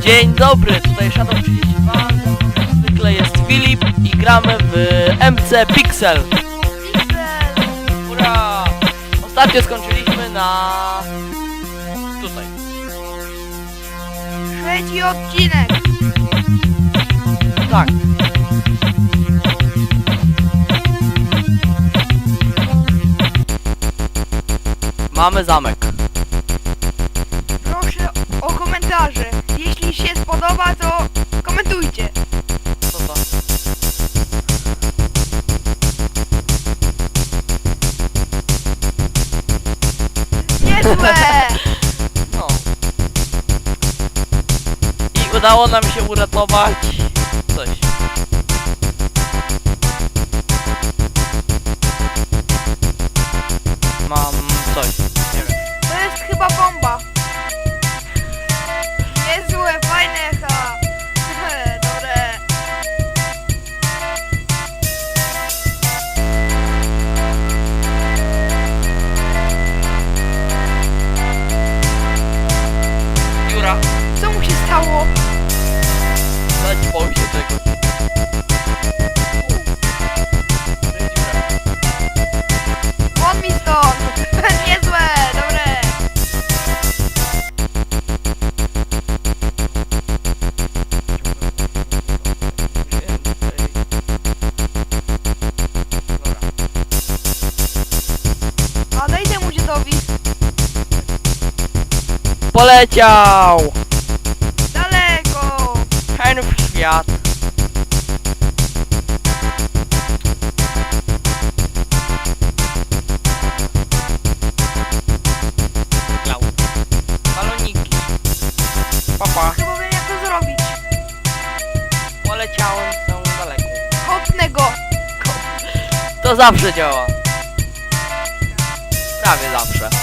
Dzień dobry, tutaj Shadow 32, jak zwykle jest Filip i gramy w MC Pixel. Pixel! Ura! Ostatnio skończyliśmy na... tutaj. Trzeci odcinek! Tak. Mamy zamek. Proszę o komentarze. Się spodoba, to komentujcie. Co to? Niezłe! No. I udało nam się uratować Co mu się stało? dać boi się tego. Won mi stąd. Niezłe, dobre. A daj temu dziedowi. Poleciał! Daleko. Hen w świat. Baloniki. Papa, Chyba wiem jak to zrobić. poleciałem są daleko. Kopnę go. To zawsze działa. Prawie zawsze.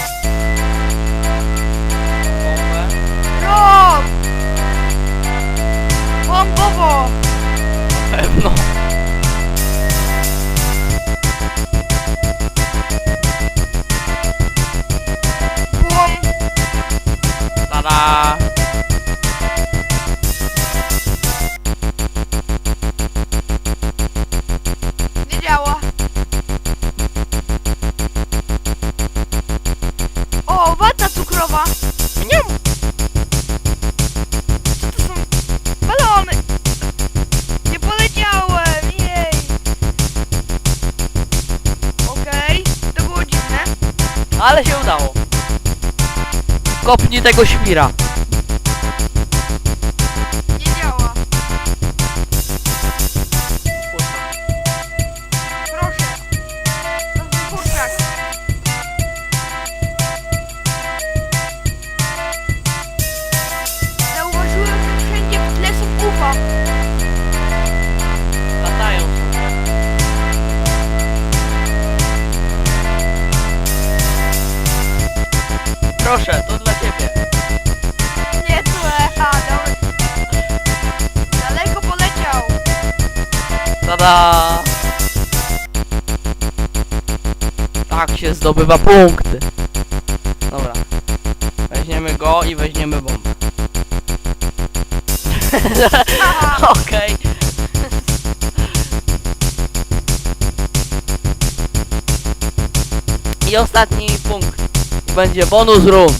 Bombowo. Na pewno. Bum. Tada! Nie Ale się udało. Kopnij tego świra. Tak się zdobywa punkty. Dobra. Weźmiemy go i weźmiemy bombę. Okej. I ostatni punkt. Będzie bonus run.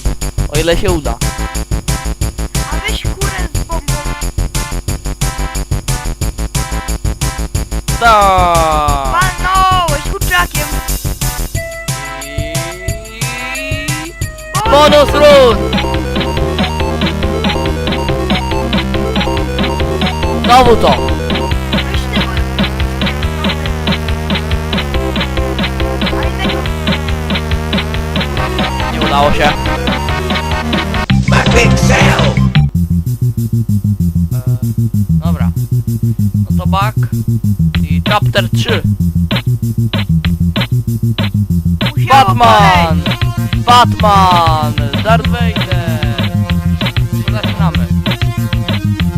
O ile się uda. Tak. Walnąłeś kurczakiem. I... Bonus run! Znowu to. Nie udało się. Chapter 3. Musiało Batman! Batman! Darth Vader! To zaczynamy.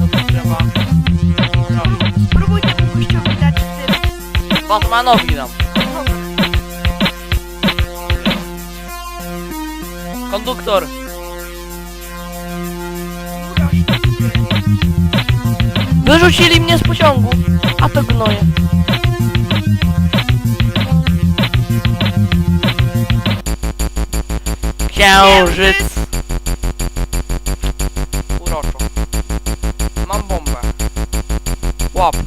Co tu trzeba? zrobić? Spróbuj temu gościowi dać z tym. Batmanowi. Dobra. Konduktor! Wyrzucili mnie z pociągu. A to gnoje. Księżyc. Uroczo. Mam bombę. Łap.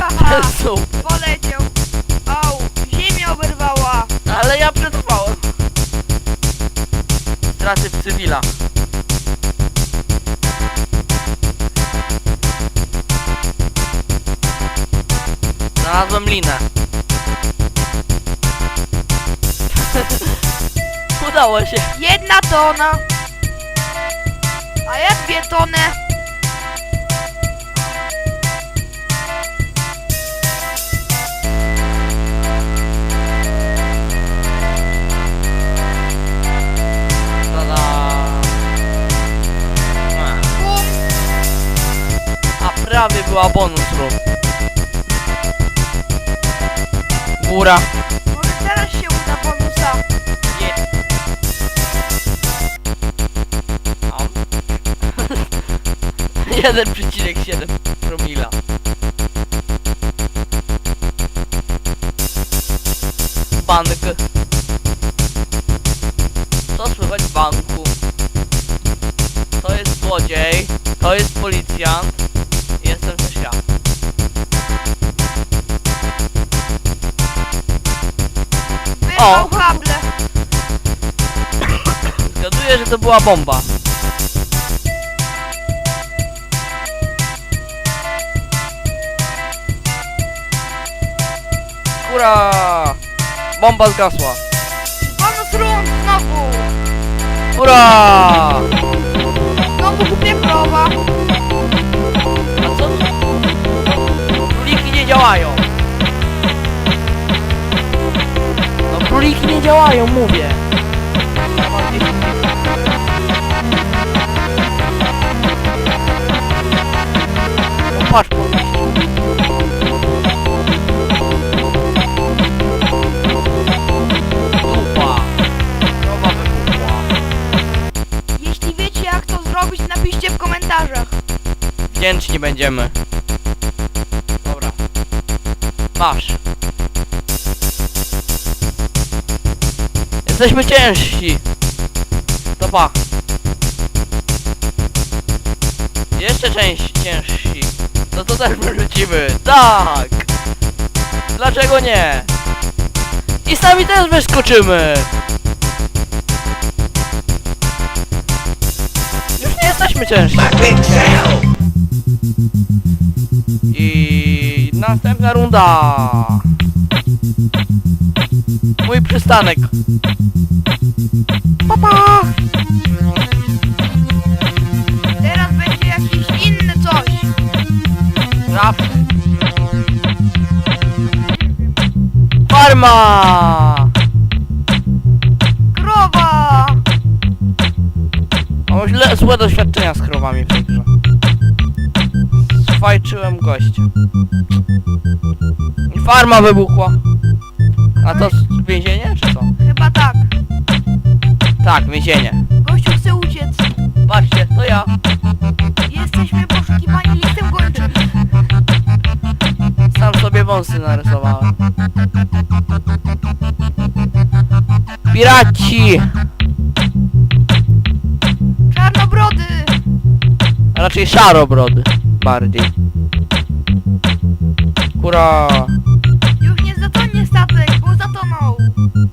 Haha, Super. poleciał. Au, ziemia oberwała. Ale ja przetrwałem. Straty w cywila. Znalazłem linę. Udało się. Jedna tona. A ja dwie tony. A prawie była bonus rób. Góra. 1,7 promila. Bank. Co słychać w banku? To jest złodziej, to jest policjant, jestem też ja. Wyrwał kable. Zgaduję, że to była bomba. Ura! Bomba zgasła. Bonus rund znowu. Ura! Znowu kupię krowa. A co? Króliki nie działają. No króliki nie działają, mówię. Komentarzach. Wdzięczni będziemy. Dobra. Masz. Jesteśmy ciężsi. To pa. Jeszcze część ciężsi. No to też wyrzucimy. Tak. Dlaczego nie? I sami też wyskoczymy. Już nie jesteśmy ciężsi. My big self. I następna runda. Mój przystanek. Papa. Teraz będzie jakiś inny coś. Rap. Farma. Mam źle, złe doświadczenia z krowami w tej grze. Swajczyłem gościa. I farma wybuchła. A to z- więzienie, czy co? Chyba tak. Tak, więzienie. Gościu chce uciec. Patrzcie, to ja. Jesteśmy poszukiwani listem gończym. Sam sobie wąsy narysowałem. Piraci! A raczej szarobrody. Bardziej. Kura! Już nie zatonie statek, bo zatonął.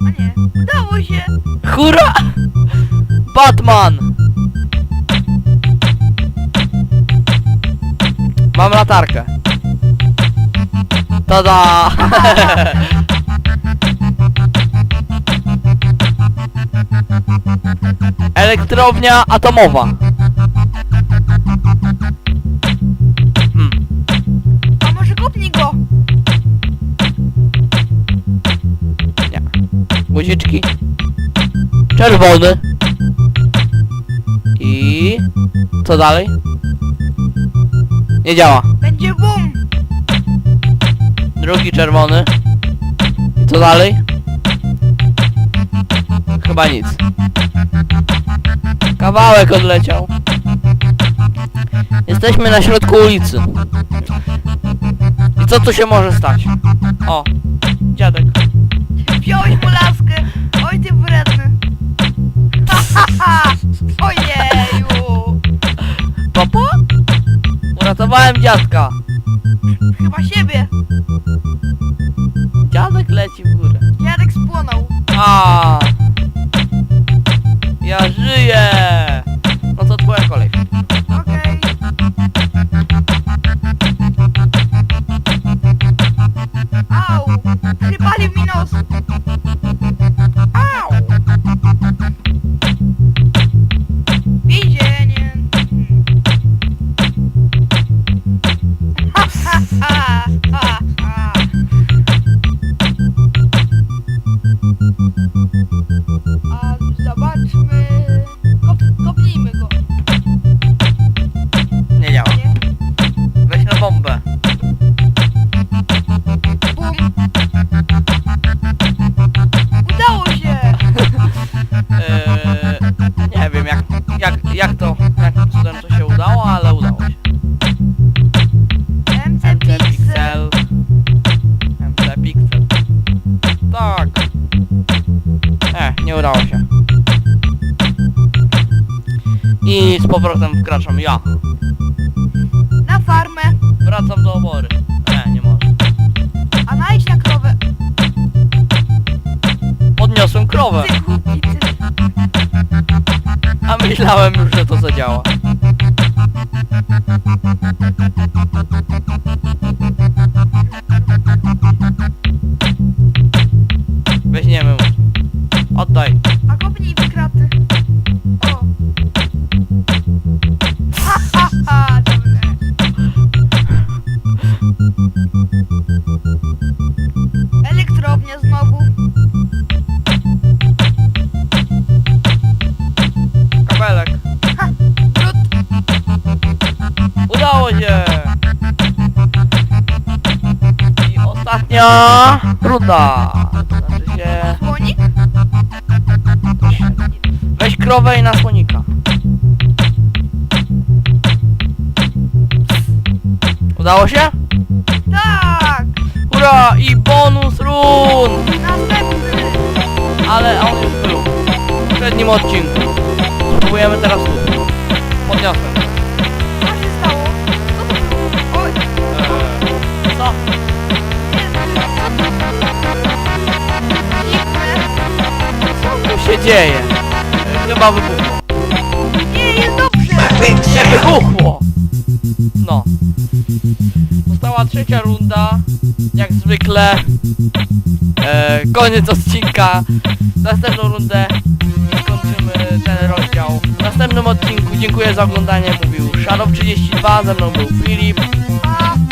A nie, udało się. Hurra! Batman! Mam latarkę. Tada! Elektrownia atomowa. Guziczki. Czerwony. I... Co dalej? Nie działa. Będzie boom. Drugi czerwony. I co dalej? Chyba nic. Kawałek odleciał. Jesteśmy na środku ulicy. I co tu się może stać? O, dziadek. Wziąłeś mu laskę. Oj ty wredny. Ha, ha, ha. Ojeju. Papa? Uratowałem dziadka. Chyba siebie. Dziadek leci w górę. Dziadek spłonął. A. powrotem wkraczam ja. Na farmę, Wracam do obory. Nie, nie może. a najdź na krowę. Podniosłem krowę, Ty głupi, ty. a myślałem już, że to zadziała. Ostatnia runda. Znaczy się... Słonik? Weź krowę i na słonika. Udało się? Tak! Hurra! I bonus run! Następny! Ale on już był. W poprzednim odcinku. Spróbujemy teraz tu. Podniosłem. Dzieje? Chyba wybuchło. Nie, jest dobrze! Nie wybuchło! No. Została trzecia runda. Jak zwykle. E, koniec odcinka. Następną rundę skończymy ten rozdział. W następnym odcinku dziękuję za oglądanie. Mówił Shadow32, ze mną był Filip. Pa!